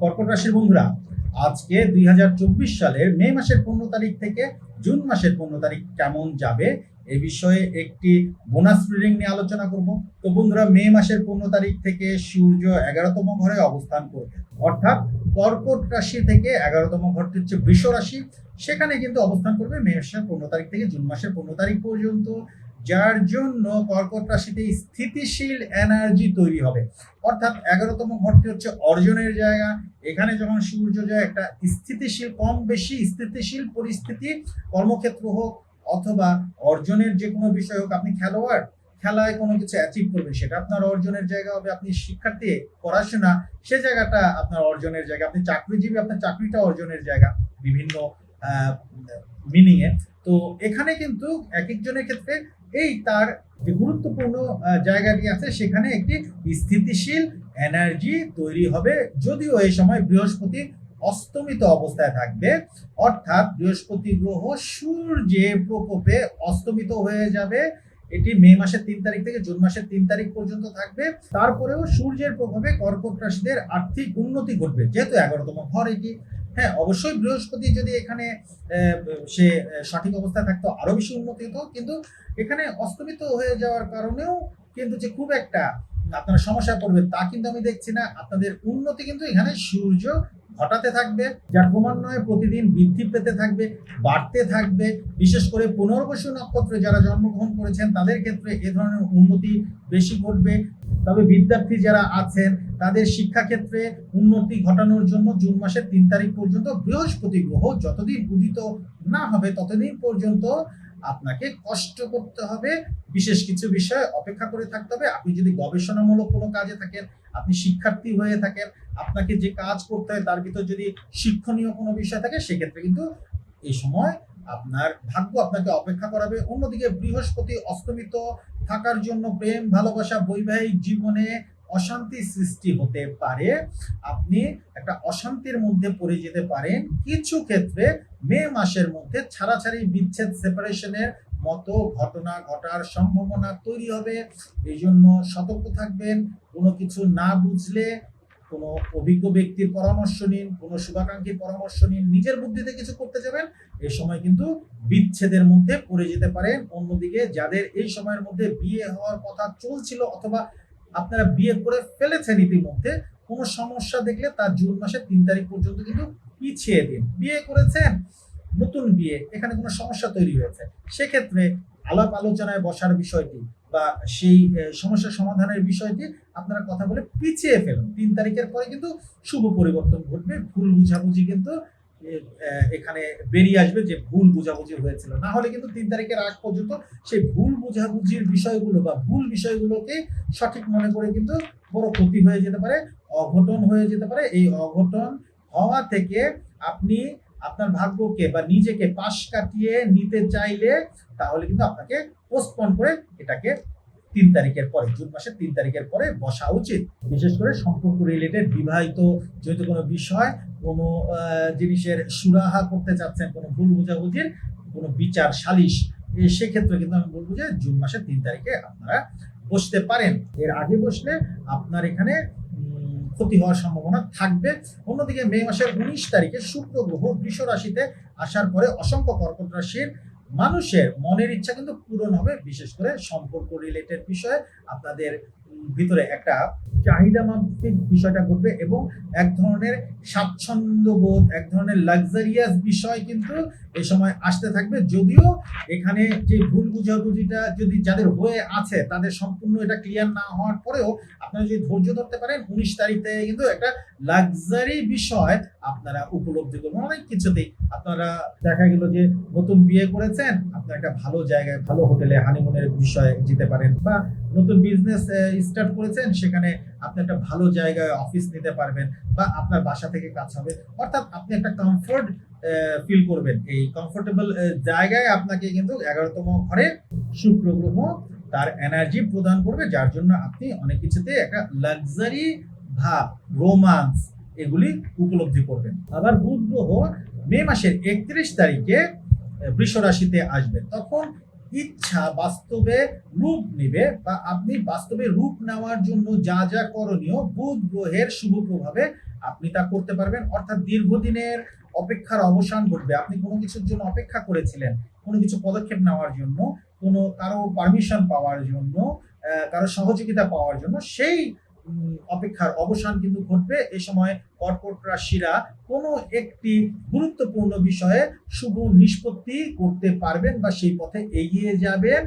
কর্কট রাশির বন্ধুরা, আজকে দুই হাজার চব্বিশ সালের মে মাসের পনেরো তারিখ থেকে জুন মাসের পনেরো তারিখ কেমন যাবে, এ বিষয়ে একটি বোনাস রিডিং নিয়ে আলোচনা করব। তো বন্ধুরা, মে মাসের পনেরো তারিখ থেকে সূর্য এগারোতম ঘরে অবস্থান করবে। অর্থাৎ কর্কট রাশি থেকে এগারোতম ঘরটি হচ্ছে বৃষ রাশি। সেখানে কিন্তু অবস্থান করবে মে মাসের পনেরো তারিখ থেকে জুন মাসের পনেরো তারিখ পর্যন্ত। যার জন্য কর্কট রাশিতে স্থিতিশীল এনার্জি তৈরি হবে। অর্থাৎ এগারোতম ঘরটি হচ্ছে অর্জনের জায়গা। এখানে যখন সূর্য যায়, একটা স্থিতিশীল, কম বেশি স্থিতিশীল পরিস্থিতি, কর্মক্ষেত্র হোক অথবা অর্জনের যে কোনো বিষয় হোক, আপনি খেলোয়াড়, খেলায় কোনো কিছু অ্যাচিভ করবেন, সেটা আপনার অর্জনের জায়গা হবে। আপনি শিক্ষার্থী, পড়াশোনা, সে জায়গাটা আপনার অর্জনের জায়গা। আপনি চাকরিজীবী, আপনার চাকরিটা অর্জনের জায়গা, বিভিন্ন মিনিংয়ে তো এখানে কিন্তু এক একজনের ক্ষেত্রে এই তার যে গুরুত্বপূর্ণ জায়গাটি আছে, সেখানে একটি স্থিতিশীল এনার্জি তৈরি হবে। যদিও এই সময় বৃহস্পতি অস্তমিত অবস্থায় থাকবে, অর্থাৎ বৃহস্পতি গ্রহ সূর্যের প্রকোপে অস্তমিত হয়ে যাবে। এটি মে মাসের তিন তারিখ থেকে জুন মাসের তিন তারিখ পর্যন্ত থাকবে। তারপরেও সূর্যের প্রভাবে কর্কট রাশিদের আর্থিক উন্নতি ঘটবে, যেহেতু এগারোতম ঘর এটি। হ্যাঁ অবশ্যই বৃহস্পতি যদি এখানে সে সঠিক অবস্থায় থাকতো আরও বেশি উন্নতি হতো। কিন্তু এখানে অস্তমিত হয়ে যাওয়ার কারণেও কিন্তু যে খুব একটা আপনারা সমস্যায় পড়বেন তা কিন্তু আমি দেখছি না। আপনাদের উন্নতি কিন্তু এখানে সূর্য ঘটাতে থাকবে, যার ক্রমান্বয়ে প্রতিদিন বৃদ্ধি পেতে থাকবে, বাড়তে থাকবে। বিশেষ করে পুনর্বসু নক্ষত্রে যারা জন্মগ্রহণ করেছেন, তাদের ক্ষেত্রে এ ধরনের উন্নতি বেশি ঘটবে। তবে বিদ্যার্থী যারা আছেন, তাদের শিক্ষাক্ষেত্রে উন্নতি ঘটানোর জন্য জুন মাসের তিন তারিখ পর্যন্ত বৃহস্পতি গ্রহ যতদিন উদিত না হবে, ততদিন পর্যন্ত আপনাকে কষ্ট করতে হবে, বিশেষ কিছু বিষয় অপেক্ষা করে থাকতে হবে। আপনি যদি গবেষণামূলক কোনো কাজে থাকেন, আপনি শিক্ষার্থী হয়ে থাকেন, আপনাকে যে কাজ করতে হয় তার ভিতর যদি শিক্ষণীয় কোনো বিষয় থাকে, সেক্ষেত্রে কিন্তু এই সময় আপনার ভাগ্য আপনাকে অপেক্ষা করাবে। অন্যদিকে বৃহস্পতি অস্তমিত থাকার জন্য প্রেম, ভালোবাসা, বৈবাহিক জীবনে অশান্তি সৃষ্টি হতে পারে, আপনি একটা অশান্তির মধ্যে পড়ে যেতে পারেন। কিছু ক্ষেত্রে মে মাসের মধ্যে ছাড়াছাড়ি বিচ্ছেদ সেপারেশনের মতো ঘটনা ঘটার সম্ভাবনা তৈরি হবে। এই জন্য সতর্ক থাকবেন, কোনো কিছু না বুঝলে কোনো অভিজ্ঞ ব্যক্তির পরামর্শ নিন, কোনো শুভাকাঙ্ক্ষীর পরামর্শ নিন, নিজের বুদ্ধিতে কিছু করতে যাবেন, এই সময় কিন্তু বিচ্ছেদের মধ্যে পড়ে যেতে পারেন। অন্যদিকে যাদের এই সময়ের মধ্যে বিয়ে হওয়ার কথা চলছিল অথবা আপনারা বিয়ে করে ফেলেছেন ইতিমধ্যে, কোনো সমস্যা দেখলে তার জুন মাসের তিন তারিখ পর্যন্ত কিন্তু পিছিয়ে দিন। বিয়ে করেছেন, নতুন বিয়ে, এখানে কোনো সমস্যা তৈরি হয়েছে। সেক্ষেত্রে আলাপ আলোচনায় বসার বিষয়টি বা সেই সমস্যা সমাধানের বিষয়টি আপনারা কথা বলে পিছিয়ে ফেলুন। তিন তারিখের পরে কিন্তু শুভ পরিবর্তন ঘটবে, ভুল বুঝাবুঝি কিন্তু এখানে বেরিয়ে আসবে যে ভুল বুঝাবুঝি হয়েছিল। না হলে কিন্তু তিন তারিখের আগ পর্যন্ত সেই ভুল বুঝাবুঝির বিষয়গুলো বা ভুল বিষয়গুলোকে সঠিক মনে করে কিন্তু বড় ক্ষতি হয়ে যেতে পারে, অঘটন হয়ে যেতে পারে। এই অঘটন হওয়া থেকে আপনি আপনার ভাগ্যকে বা নিজেকে পাশ কাটিয়ে নিতে চাইলে তাহলে কিন্তু আপনাকে পোস্টপন করে এটাকে তিন তারিখের পরে, জুন মাসের তিন তারিখের পরে বসা উচিত। বিশেষ করে সম্পর্ক রিলেটেড বিবাহিত, যেহেতু কোনো বিষয় কোনো জিনিসের সুরাহা করতে চাচ্ছেন, কোনো ভুল বুঝাবুঝির, কোনো বিচার সালিশ সেক্ষেত্রে কিন্তু আমি বলব যে জুন মাসের তিন তারিখে আপনারা বসতে পারেন। এর আগে বসলে আপনার এখানে ক্ষতি হওয়ার সম্ভাবনা থাকবে। অন্যদিকে মে মাসের উনিশ তারিখে শুক্র গ্রহ বৃষ রাশিতে আসার পরে অসংখ্য কর্কট রাশির মানুষের মনের ইচ্ছা কিন্তু পূরণ হবে। বিশেষ করে সম্পর্ক রিলেটেড বিষয়ে আপনাদের ভিতরে একটা চাহিদা মাফিক বিষয়টা ঘটবে এবং এক ধরনের স্বাচ্ছন্দ্য বোধ, এক ধরনের লাক্সারিয়াস বিষয় কিন্তু এই সময় আসতে থাকবে। যদিও এখানে যে ভুল বুঝাবুঝিটা যদি যাদের হয়ে আছে, তাদের সম্পূর্ণ এটা ক্লিয়ার না হওয়ার পরেও আপনারা যদি ধৈর্য ধরতে পারেন, উনিশ তারিখ কিন্তু একটা লাক্সারি বিষয় আপনারা উপলব্ধি করবেন। অনেক কিছুতেই আপনারা দেখা গেল যে নতুন বিয়ে করেছেন আপনার একটা ভালো জায়গায়, ভালো হোটেলে হানিমুনের বিষয়ে যেতে পারেন বা নতুন বিজনেস স্টার্ট করেছেন, সেখানে আপনি একটা ভালো জায়গায় অফিস নিতে পারবেন বা আপনার বাসা থেকে কাজ হবে। অর্থাৎ আপনি একটা কমফোর্ট ফিল করবেন। এই কমফোর্টেবল জায়গায় আপনাকে কিন্তু এগারোতম ঘরে শুক্র গ্রহ তার এনার্জি প্রদান করবে, যার জন্য আপনি অনেক কিছুতে একটা লাক্সারি ভাব রোমান্স এগুলি উপলব্ধি করবেন। আবার বুধ গ্রহ মে মাসের একত্রিশ তারিখে বৃষ রাশিতে আসবে। তখন ইচ্ছা বাস্তবে রূপ নেবে বা আপনি বাস্তবে রূপ নেওয়ার জন্য যা যা করণীয় বুধ গ্রহের শুভ প্রভাবে আপনি তা করতে পারবেন। অর্থাৎ দীর্ঘদিনের অপেক্ষার অবসান ঘটবে। আপনি কোনো কিছুর জন্য অপেক্ষা করেছিলেন, কোনো কিছু পদক্ষেপ নেওয়ার জন্য, কোনো কারও পারমিশন পাওয়ার জন্য কারও সহযোগিতা পাওয়ার জন্য, সেই অপেক্ষার অবসান কিন্তু ঘটবে। এ সময় কর্কট রাশিরা কোনো একটি গুরুত্বপূর্ণ বিষয়ে শুভ নিষ্পত্তি করতে পারবেন বা সেই পথে এগিয়ে যাবেন।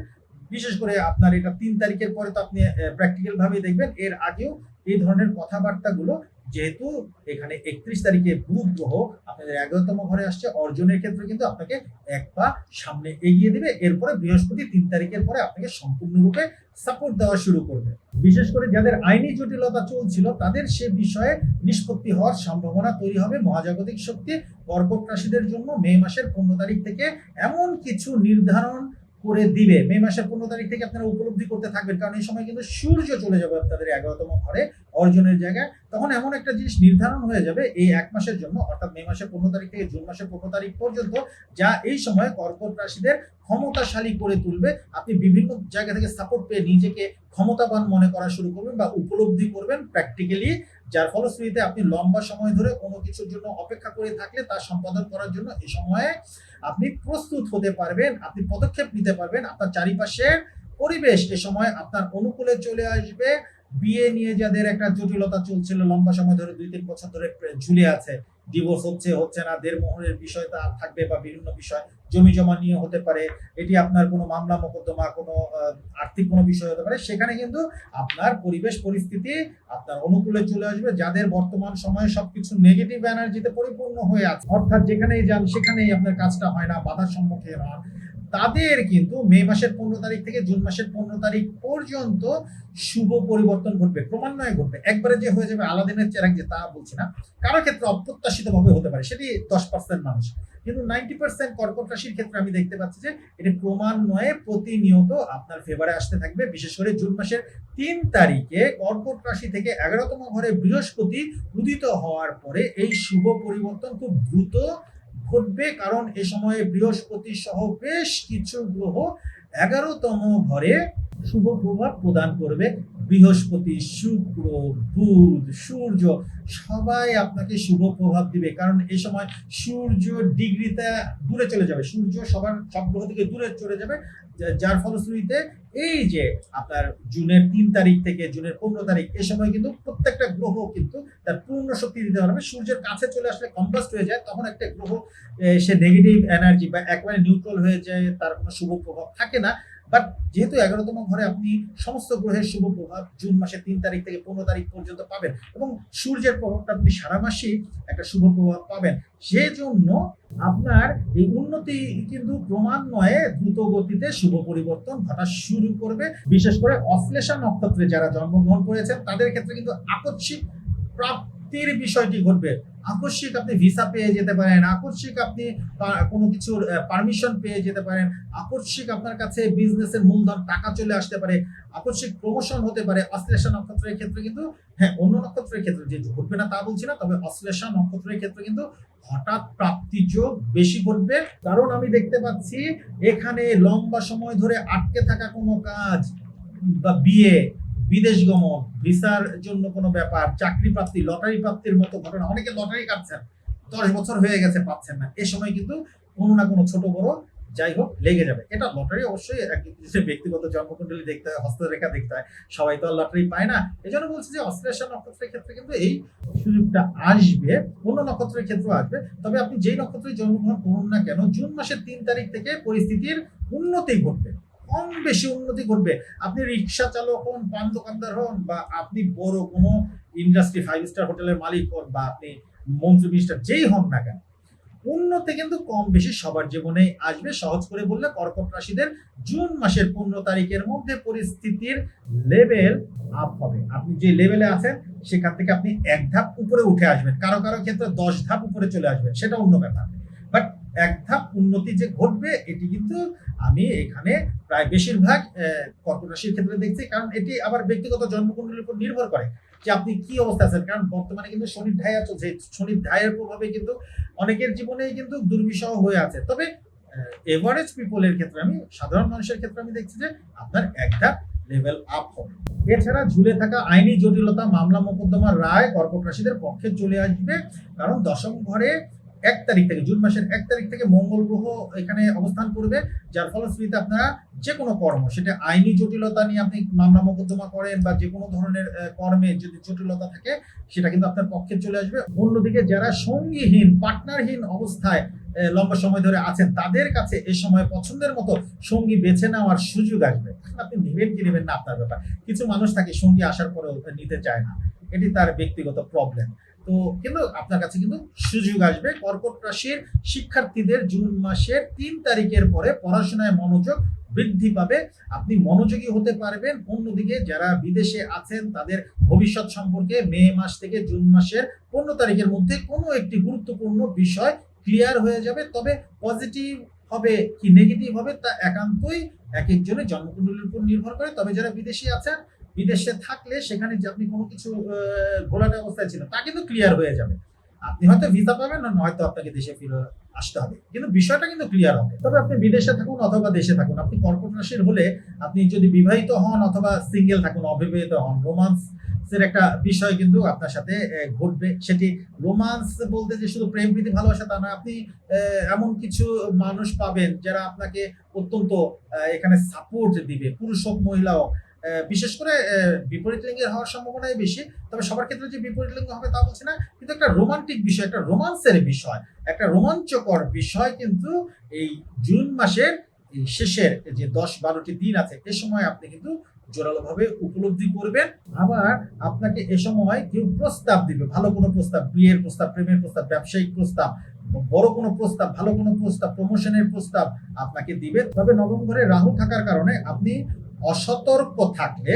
বিশেষ করে আপনার এটা তিন তারিখের পরে তো আপনি প্র্যাকটিক্যাল ভাবে দেখবেন। এর আগেও এই ধরনের কথাবার্তাগুলো যেহেতু এখানে একত্রিশ তারিখে বুধ গ্রহ আপনাদের এগারোতম ঘরে আসছে, অর্জনের ক্ষেত্রে কিন্তু আপনাকে এক পা সামনে এগিয়ে দেবে। এরপরে বৃহস্পতি তিন তারিখের পরে আপনাকে সম্পূর্ণরূপে সাপোর্ট দেওয়া শুরু করবে। বিশেষ করে যাদের আইনি জটিলতা চলছিল, তাদের সে বিষয়ে নিষ্পত্তি হওয়ার সম্ভাবনা তৈরি হবে। মহাজাগতিক শক্তি কর্কট রাশিদের জন্য মে মাসের পনেরো তারিখ থেকে এমন কিছু নির্ধারণ করে দিবে। মে মাসের পনেরো তারিখ থেকে আপনারা উপলব্ধি করতে থাকবেন, কারণ এই সময় কিন্তু সূর্য চলে যাবে আপনাদের এগারোতম ঘরে অর্জনের জায়গায়। তখন এমন একটা জিনিস নির্ধারণ হয়ে যাবে এই এক মাসের জন্য, অর্থাৎ মে মাসের পনেরো তারিখ থেকে জুন মাসের পনেরো তারিখ পর্যন্ত, যা এই সময় কর্কট রাশিদের ক্ষমতাশালী করে তুলবে। আপনি বিভিন্ন জায়গা থেকে সাপোর্ট পেয়ে নিজেকে ক্ষমতাবান মনে করা শুরু করবেন বা উপলব্ধি করবেন প্র্যাকটিক্যালি যার ফলশ্রুতিতে আপনি লম্বা সময় ধরে কোনো কিছুর জন্য অপেক্ষা করে থাকলে তা সম্পাদন করার জন্য এই সময়ে আপনি প্রস্তুত হতে পারবেন, আপনি পদক্ষেপ নিতে পারবেন, আপনার চারিপাশের পরিবেশ এ সময় আপনার অনুকূলে চলে আসবে। বিয়ে নিয়ে যাদের একটা জটিলতা চলছিল, লম্বা সময় ধরে দুই তিন বছর ধরে ঝুলে আছে। ডিভোর্স হচ্ছে হচ্ছে না, দেড় মোহরের বিষয়টা থাকবে বা বিভিন্ন বিষয়। জমি জমা নিয়ে হতে পারে, এটি আপনার কোনো মামলা, মোকদ্দমা, কোনো আর্থিক কোনো বিষয় হতে পারে, সেখানে কিন্তু আপনার পরিবেশ পরিস্থিতি আপনার অনুকূলে চলে আসবে, যাদের বর্তমান সময়ে সবকিছু নেগেটিভ এনার্জিতে পরিপূর্ণ হয়ে আছে। অর্থাৎ যেখানেই যান, সেখানেই আপনার কাজটা হয় না, বাধার সম্মুখীন হন। তাদের কিন্তু মে মাসের পনেরো তারিখ থেকে জুন মাসের পনেরো তারিখ পর্যন্ত শুভ পরিবর্তন ঘটবে, ক্রমান্বয়ে ঘটবে। একবারে যে হয়ে যাবে আলাদিনের চেরাক যে তা বলছি না। কারও ক্ষেত্রে অপ্রত্যাশিত ভাবে হতে পারে, সেটি দশ পার্সেন্ট মানুষ। কিন্তু নাইনটি পার্সেন্ট কর্কট রাশির ক্ষেত্রে আমি দেখতে পাচ্ছি যে, এটি ক্রমান্বয়ে প্রতিনিয়ত আপনার ফেভারে আসতে থাকবে। বিশেষ করে জুন মাসের তিন তারিখে কর্কট রাশি থেকে এগারোতম ঘরে বৃহস্পতি উদিত হওয়ার পরে এই শুভ পরিবর্তন খুব দ্রুত ঘটবে কারণ এ সময়ে বৃহস্পতি সহ বেশ কিছু গ্রহ এগারোতম ঘরে শুভ প্রভাব প্রদান করবে বৃহস্পতি, শুক্র, বুধ, সূর্য। সবাই আপনাকে শুভ প্রভাব দিবে, কারণ এই সময় সূর্য ডিগ্রিতে দূরে চলে যাবে। সূর্য সবার সব গ্রহ থেকে দূরে চলে যাবে যার ফলশ্রুতিতে এই যে আপনার জুনের তিন তারিখ থেকে জুনের পনেরো তারিখ, এ সময় কিন্তু প্রত্যেকটা গ্রহ কিন্তু তার পূর্ণ শক্তি দিতে পারবে সূর্যের কাছে চলে আসলে কম্বাস্ট হয়ে যায়, তখন একটা গ্রহ সে নেগেটিভ এনার্জি বা একবারে নিউট্রাল হয়ে যায়, তার কোনো শুভ প্রভাব থাকে না। বাট যেহেতু এগারোতম ঘরে আপনি সমস্ত গ্রহের শুভ প্রভাব জুন মাসের তিন তারিখ থেকে পনেরো তারিখ পর্যন্ত পাবেন এবং সূর্যের প্রভাবটা আপনি সারা মাসেই একটা শুভ প্রভাব পাবেন। সেজন্য আপনার এই উন্নতি কিন্তু ক্রমান্বয়ে দ্রুত গতিতে শুভ পরিবর্তন ঘটা শুরু করবে। বিশেষ করে অশ্লেষা নক্ষত্রে যারা জন্মগ্রহণ করেছেন, তাদের ক্ষেত্রে কিন্তু আকস্মিক প্রাপ্তির বিষয়টি ঘটবে। আকস্মিক আপনি ভিসা পেয়ে যেতে পারেন, আকস্মিক আপনি কোনো কিছুর পারমিশন পেয়ে যেতে পারেন, আকস্মিক আপনার কাছে বিজনেসের মূলধন, টাকা চলে আসতে পারে, আকস্মিক প্রমোশন হতে পারে অশ্লেষা নক্ষত্রের ক্ষেত্রে কিন্তু হ্যাঁ অন্য নক্ষত্রের ক্ষেত্রে যে ঘটবে না তা বলছি না, তবে অশ্লেষা নক্ষত্রের ক্ষেত্রে কিন্তু হঠাৎ প্রাপ্তি যোগ বেশি ঘটবে। কারণ আমি দেখতে পাচ্ছি, এখানে লম্বা সময় ধরে আটকে থাকা কোনো কাজ বা বিয়ে বিদেশ গমন, ভিসার জন্য কোনো ব্যাপার, চাকরি প্রাপ্তি, লটারি প্রাপ্তির মতো ঘটনা। অনেকে লটারি কাটছেন, দশ বছর হয়ে গেছে, পাচ্ছেন না। এ সময় কিন্তু কোনো না কোনো ছোট বড় যাই হোক, লেগে যাবে। এটা লটারি অবশ্যই ব্যক্তিগত জন্মকুণ্ডলী দেখতে হয়, হস্তরেখা দেখতে হয়। সবাই তো আর লটারি পায় না। এই জন্য বলছি যে অশ্লেষা নক্ষত্রের ক্ষেত্রে কিন্তু এই সুযোগটা আসবে, অন্য নক্ষত্রের ক্ষেত্রেও আসবে। তবে আপনি যেই নক্ষত্রে জন্মগ্রহণ করুন না কেন, জুন মাসের তিন তারিখ থেকে পরিস্থিতির উন্নতি ঘটবে। কম বেশি উন্নতি করবে আপনি রিক্সা চালক হন, পান দোকানদার হন, বা আপনি বড় কোনো ইন্ডাস্ট্রি ফাইভ স্টার হোটেলের মালিক হন, বা আপনি মন্ত্রী মিনিস্টার যেই হন না কেন, উন্নতি কিন্তু কম বেশি সবার জীবনেই আসবে। সহজ করে বললে, কর্কট রাশিদের জুন মাসের পনেরো তারিখের মধ্যে পরিস্থিতির লেভেল আপ হবে। আপনি যে লেভেলে আছেন, সেখান থেকে আপনি এক ধাপ উপরে উঠে আসবেন। কারও কারও ক্ষেত্রে দশ ধাপ উপরে চলে আসবেন। সেটা অন্য ব্যাপার। এক ধাপ উন্নতি যে ঘটবে এটি কিন্তু আমি এখানে প্রায় বেশিরভাগ আহ, রাশির ক্ষেত্রে দেখছি। কারণ এটি আবার ব্যক্তিগত জন্মকুণ্ডলীর উপর নির্ভর করে যে আপনি কি অবস্থা আছেন। কারণ বর্তমানে কিন্তু শনির ঢাইয়া চলছে। শনির ঢাইয়ের প্রভাবে কিন্তু অনেকের জীবনেই কিন্তু দুর্বিষহ হয়ে আছে। তবে এভারেজ পিপলের ক্ষেত্রে আমি সাধারণ মানুষের ক্ষেত্রে আমি দেখছি যে আপনার একটা লেভেল আপ হবে। এছাড়া ঝুলে থাকা আইনি জটিলতা মামলা মোকদ্দমার রায় কর্কট রাশিদের পক্ষে চলে আসবে। কারণ দশম ঘরে এক তারিখ থেকে, জুন মাসের এক তারিখ থেকে মঙ্গল গ্রহ এখানে অবস্থান করবে, যার ফলশ্রুতিতে আপনারা যে কোনো কর্ম, সেটা আইনি জটিলতা নিয়ে আপনি মামলা মোকদ্দমা করেন বা যে কোনো ধরনের কর্মে যদি জটিলতা থাকে, সেটা কিন্তু আপনার পক্ষে চলে আসবে। অন্যদিকে যারা সঙ্গীহীন, পার্টনারহীন অবস্থায় লম্বা সময় ধরে আছেন, তাদের কাছে এ সময় পছন্দের মতো সঙ্গী বেছে নেওয়ার সুযোগ আসবে। আপনি নেবেন কি নেবেন না আপনার ব্যাপার? কিছু মানুষ থাকে সঙ্গী আসার পরেও নিতে চায় না। এটি তার ব্যক্তিগত প্রবলেম তো কিন্তু আপনার কাছে কিন্তু সুযোগ আসবে। কর্কট রাশির শিক্ষার্থীদের জুন মাসের তিন তারিখের পরে পড়াশোনায় মনোযোগ বৃদ্ধি পাবে। আপনি মনোযোগী হতে পারবেন। অন্যদিকে যারা বিদেশে আছেন, তাদের ভবিষ্যৎ সম্পর্কে মে মাস থেকে জুন মাসের পনেরো তারিখের মধ্যে কোনো একটি গুরুত্বপূর্ণ বিষয় ক্লিয়ার হয়ে যাবে। তবে পজিটিভ হবে কি নেগেটিভ হবে তা একান্তই এক একজনের জন্মকুণ্ডলীর উপর নির্ভর করে। তবে যারা বিদেশি আছেন বিদেশে থাকলে সেখানে যে আপনি কোনো কিছু ঘোলাটে অবস্থায় ছিল তা কিন্তু ক্লিয়ার হয়ে যাবে। আপনি হয়তো ভিসা পাবেন, না হয়তো আপনাকে দেশে ফিরে আসতে হবে। কিন্তু বিষয়টা কিন্তু ক্লিয়ার হবে। তবে আপনি বিদেশে থাকুন অথবা দেশে থাকুন। আপনি কর্কট রাশির হলে আপনি যদি বিবাহিত হন অথবা সিঙ্গেল থাকুন, অবিবাহিত হন রোমান্স এর একটা বিষয় কিন্তু আপনার সাথে ঘটবে। সেটি রোমান্স বলতে যে শুধু প্রেম, প্রীতি, ভালোবাসা তা না, আপনি এমন কিছু মানুষ পাবেন যারা আপনাকে অত্যন্ত এখানে সাপোর্ট দিবে। পুরুষ হোক, মহিলা হোক। বিশেষ করে বিপরীত লিঙ্গের হওয়ার সম্ভাবনাই বেশি। তবে সবার ক্ষেত্রে যে বিপরীত লিঙ্গ হবে তা বলছি না, কিন্তু একটা রোমান্টিক বিষয়, একটা রোমান্সের বিষয়, একটা রোমাঞ্চকর বিষয় কিন্তু এই জুন মাসের শেষের যে দশ বারোটি দিন আছে, এ সময় আপনি কিন্তু জোরালোভাবে উপলব্ধি করবেন। আবার আপনাকে এ সময় কেউ প্রস্তাব দিবে, ভালো কোনো প্রস্তাব, বিয়ের প্রস্তাব, প্রেমের প্রস্তাব, ব্যবসায়িক প্রস্তাব, বড় কোনো প্রস্তাব, ভালো কোনো প্রস্তাব প্রমোশনের প্রস্তাব আপনাকে দিবে। তবে নবম ঘরে রাহু থাকার কারণে আপনি অসতর্ক থাকলে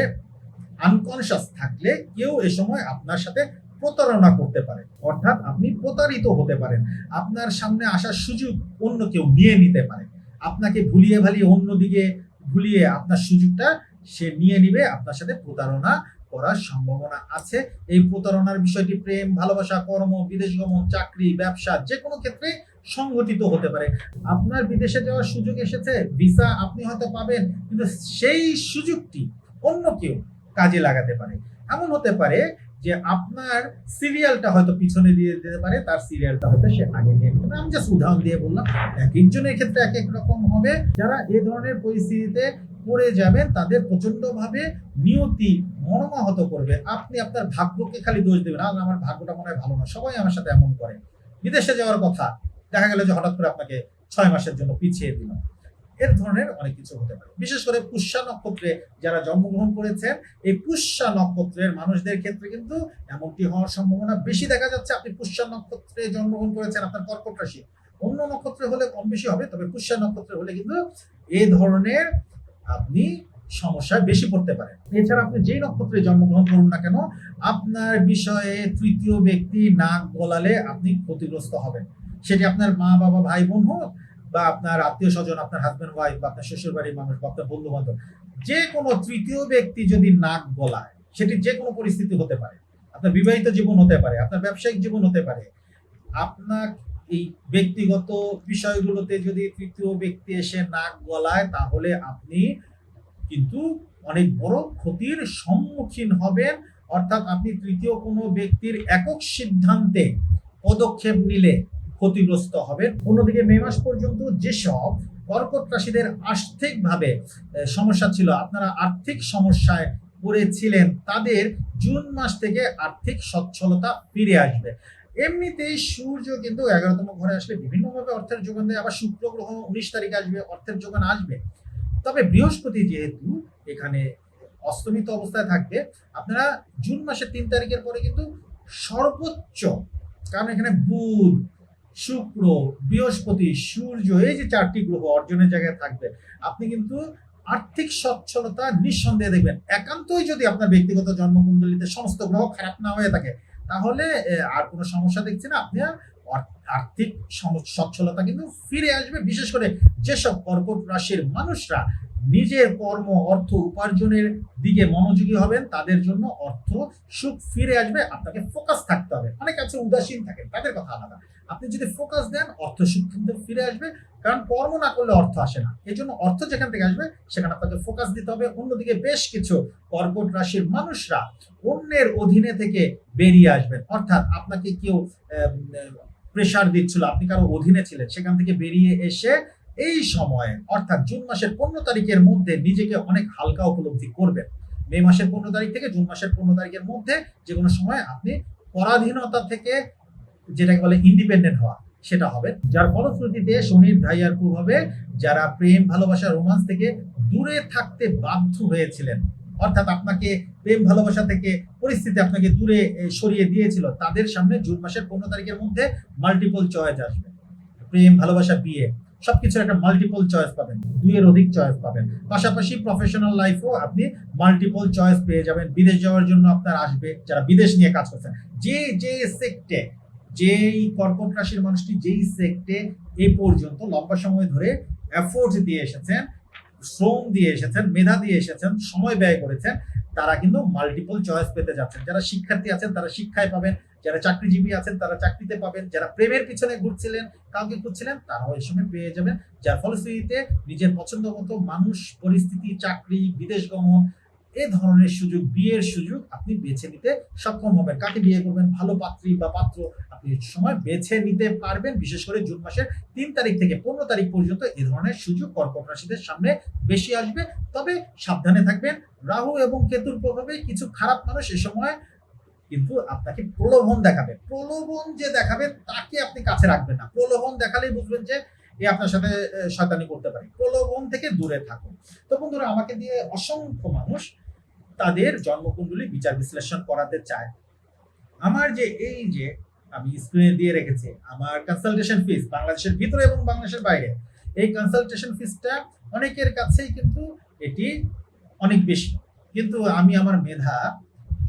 আনকনশাস থাকলে কেউ এ সময় আপনার সাথে প্রতারণা করতে পারে। অর্থাৎ আপনি প্রতারিত হতে পারেন। আপনার সামনে আসার সুযোগ অন্য কেউ নিয়ে নিতে পারে। আপনাকে ভুলিয়ে ভালিয়ে অন্যদিকে ভুলিয়ে আপনার সুযোগটা সে নিয়ে নিবে, আপনার সাথে প্রতারণা করার সম্ভাবনা আছে। এই প্রতারণার বিষয়টি প্রেম, ভালোবাসা, কর্ম, বিদেশ গমন, চাকরি, ব্যবসা যে কোনো ক্ষেত্রে সংগঠিত হতে পারে। আপনার বিদেশে যাওয়ার সুযোগ এসেছে, ভিসা আপনি হয়তো পাবেন, কিন্তু সেই সুযোগটি অন্য কেউ কাজে লাগাতে পারে। এমন হতে পারে যে আপনার সিরিয়ালটা হয়তো পিছনে দিয়ে দিতে পারে, তার সিরিয়ালটা হয়তো সে আগে নিয়ে আমি জাস্ট উদাহরণ দিয়ে বললাম, এক একজনের ক্ষেত্রে এক এক রকম হবে। যারা এ ধরনের পরিস্থিতিতে পড়ে যাবেন, তাদের প্রচন্ডভাবে নিয়তি মর্মাহত করবে। আপনি আপনার ভাগ্যকে খালি দোষ দেবেন। আর আমার ভাগ্যটা মনে হয় ভালো না সবাই আমার সাথে এমন করে। বিদেশে যাওয়ার কথা দেখা গেল যে হঠাৎ করে আপনাকে ছয় মাসের জন্য পিছিয়ে দিল। এর ধরনের অনেক কিছু হতে পারে। বিশেষ করে পুষ্যা নক্ষত্রে যারা জন্মগ্রহণ করেছেন, এই পুষ্যা নক্ষত্রের মানুষদের ক্ষেত্রে কিন্তু এমনটি হওয়ার সম্ভাবনা বেশি দেখা যাচ্ছে। আপনি পুষ্যা নক্ষত্রে জন্মগ্রহণ করেছেন, আপনার কর্কট রাশি। অন্য নক্ষত্রে হলে কম বেশি হবে, তবে পুষ্যা নক্ষত্রে হলে কিন্তু এই ধরনের আপনি সমস্যায় বেশি পড়তে পারেন। এছাড়া আপনি যেই নক্ষত্রে জন্মগ্রহণ করুন না কেন, আপনার বিষয়ে তৃতীয় ব্যক্তি নাক গলালে আপনি ক্ষতিগ্রস্ত হবেন। সেটি আপনার মা, বাবা, ভাই, বোন হোক বা আপনার আত্মীয় স্বজন, আপনার হাজবেন্ড ওয়াইফ বা আপনার শ্বশুর বাড়ির মানুষ বা আপনার বন্ধু বান্ধব যে কোনো তৃতীয় ব্যক্তি যদি নাক গলায়, সেটি যে কোনো পরিস্থিতি হতে পারে। আপনার বিবাহিত জীবন হতে পারে, আপনার ব্যবসায়িক জীবন হতে পারে। আপনার এই ব্যক্তিগত বিষয়গুলোতে যদি তৃতীয় ব্যক্তি এসে নাক গলায়, তাহলে আপনি কিন্তু অনেক বড় ক্ষতির সম্মুখীন হবেন। অর্থাৎ আপনি তৃতীয় কোনো ব্যক্তির একক সিদ্ধান্তে পদক্ষেপ নিলে ক্ষতিগ্রস্ত হবেন অন্যদিকে মে মাস পর্যন্ত যেসব কর্কট রাশিদের আর্থিকভাবে সমস্যা ছিল, আপনারা আর্থিক সমস্যায় পড়েছিলেন, তাদের জুন মাস থেকে আর্থিক সচ্ছলতা ফিরে আসবে। এমনিতেই সূর্য কিন্তু এগারোতম ঘরে আসলে বিভিন্নভাবে অর্থের যোগান দেয়। আবার শুক্র গ্রহ উনিশ তারিখ আসবে, অর্থের যোগান আসবে। তবে বৃহস্পতি যেহেতু এখানে অস্তমিত অবস্থায় থাকবে, আপনারা জুন মাসের তিন তারিখের পরে কিন্তু সর্বোচ্চ, কারণ এখানে বুধ শুক্র, বৃহস্পতি, সূর্য, এই যে চারটি গ্রহ অর্জনের জায়গায় থাকবে, আপনি কিন্তু আর্থিক সচ্ছলতা নিঃসন্দেহে দেখবেন। একান্তই যদি আপনার ব্যক্তিগত জন্মকুণ্ডলিতে সমস্ত গ্রহ খারাপ না হয়ে থাকে, তাহলে আর কোনো সমস্যা দেখছি না। আপনি আর- আর্থিক সচ্ছলতা কিন্তু ফিরে আসবে। বিশেষ করে যেসব কর্কট রাশির মানুষরা নিজের কর্ম, অর্থ উপার্জনের দিকে মনোযোগী হবেন, তাদের জন্য অর্থ সুখ ফিরে আসবে, আপনাকে ফোকাস থাকতে হবে। অনেক আছে উদাসীন থাকে তাদের কথা আলাদা। আপনি যদি ফোকাস দেন, অর্থ সুখ কিন্তু ফিরে আসবে, কারণ কর্ম না করলে অর্থ আসে না। এই জন্য অর্থ যেখান থেকে আসবে, সেখানে আপনাকে ফোকাস দিতে হবে। অন্যদিকে বেশ কিছু কর্কট রাশির মানুষরা অন্যের অধীনে থেকে বেরিয়ে আসবেন। অর্থাৎ আপনাকে কেউ প্রেশার দিচ্ছিল, আপনি কারও অধীনে ছিলেন, সেখান থেকে বেরিয়ে এসে এই সময়ে, অর্থাৎ জুন মাসের পনেরো তারিখের মধ্যে নিজেকে অনেক হালকা উপলব্ধি করবেন। মে মাসের পনেরো তারিখ থেকে জুন মাসের পনেরো তারিখের মধ্যে যে কোনো সময় আপনি পরাধীনতা থেকে যেটাকে বলে ইন্ডিপেন্ডেন্ট হওয়া, সেটা হবে। যার ফলশ্রুতিতে শনির ধাইয়ার প্রভাবে যারা প্রেম, ভালোবাসা রোমান্স থেকে দূরে থাকতে বাধ্য হয়েছিলেন। অর্থাৎ আপনাকে প্রেম, ভালোবাসা থেকে পরিস্থিতি আপনাকে দূরে সরিয়ে দিয়েছিল, তাদের সামনে জুন মাসের পনেরো তারিখের মধ্যে মাল্টিপল চয়েস আসবে। প্রেম, ভালোবাসা, বিয়ে। সবকিছুর একটা মাল্টিপল চয়েস পাবেন, দুইয়ের অধিক চয়েস পাবেন। পাশাপাশি প্রফেশনাল লাইফও আপনি মাল্টিপল চয়েস পেয়ে যাবেন। বিদেশ যাওয়ার জন্য আপনার আসবে, যারা বিদেশ নিয়ে কাজ করছেন। যে যে সেক্টে যেই কর্কট রাশির মানুষটি, যেই সেক্টে এ পর্যন্ত লম্বা সময় ধরে এফোর্ট দিয়ে এসেছেন শ্রম দিয়ে এসেছেন, মেধা দিয়ে এসেছেন, সময় ব্যয় করেছেন, তারা কিন্তু মাল্টিপল চয়েস পেতে যাচ্ছেন। যারা শিক্ষার্থী আছেন, তারা শিক্ষায় পাবেন, যারা চাকরিজীবী আছেন, তারা চাকরিতে পাবেন, যারা প্রেমের পিছনে ঘুরছিলেন, কাউকে খুঁজছিলেন, তারাও এই সময় পেয়ে যাবেন। যার ফলশ্রুতিতে নিজের পছন্দ মতো মানুষ, পরিস্থিতি, চাকরি, বিদেশ গমন এ ধরনের সুযোগ, বিয়ের সুযোগ আপনি বেছে নিতে সক্ষম হবেন। কাকে বিয়ে করবেন? ভালো পাত্রী বা পাত্র আপনি এই সময় বেছে নিতে পারবেন, বিশেষ করে জুন মাসের তিন তারিখ থেকে পনেরো তারিখ পর্যন্ত এ ধরনের সুযোগ কর্কট রাশিদের সামনে বেশি আসবে। তবে সাবধানে থাকবেন, রাহু এবং কেতুর প্রভাবে কিছু খারাপ মানুষ এ সময় কিন্তু আপনাকে প্রলোভন দেখাবে। প্রলোভন যে দেখাবে তাকে আপনি কাছে রাখবেন না। প্রলোভন দেখালেই বুঝবেন যে এ আপনার সাথে শয়তানি করতে পারে। প্রলোভন থেকে দূরে থাকুন। তো বন্ধুরা, আমাকে দিয়ে অসংখ্য মানুষ তাদের জন্মকুণ্ডলী বিচার বিশ্লেষণ করাতে চায়। আমার যে এই যে আমি স্ক্রিনে দিয়ে রেখেছি, আমার কনসালটেশন ফিস বাংলাদেশের ভিতরে এবং বাংলাদেশের বাইরে, এই কনসালটেশন ফিসটা অনেকের কাছেই কিন্তু এটি অনেক বেশি। কিন্তু আমি আমার মেধা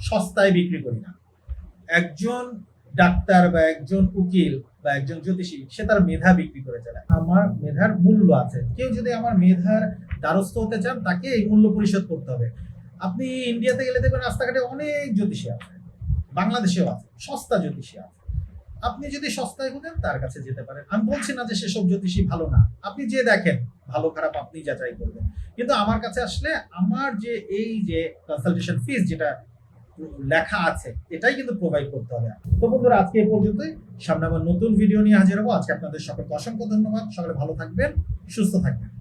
সস্তায় বিক্রি করি না। একজন ডাক্তার বা একজন উকিল বা একজন জ্যোতিষী, সে তার মেধা বিক্রি করে চালায় আমার মেধার মূল্য আছে। কেউ যদি আমার মেধার দ্বারস্থ হতে চান, তাকে এই মূল্য পরিশোধ করতে হবে। আপনি ইন্ডিয়াতে গেলে দেখবেন রাস্তাঘাটে অনেক জ্যোতিষী আছে। বাংলাদেশেও আছে, সস্তা জ্যোতিষী আছে। আপনি যদি সস্তায় খুঁজেন তার কাছে যেতে পারেন। আমি বলছি না যে সেসব জ্যোতিষী ভালো না। আপনি যে দেখেন, ভালো খারাপ আপনি যাচাই করবেন। কিন্তু আমার কাছে আসলে আমার যে এই যে কনসালটেশন ফিস যেটা লেখা আছে, এটাই কিন্তু প্রোভাইড করতে হবে। তো বন্ধুরা, আজকে এই পর্যন্তই। সামনে আমার নতুন ভিডিও নিয়ে হাজির হব। আজকে আপনাদের সকলকে অসংখ্য ধন্যবাদ। সকলে ভালো থাকবেন, সুস্থ থাকবেন।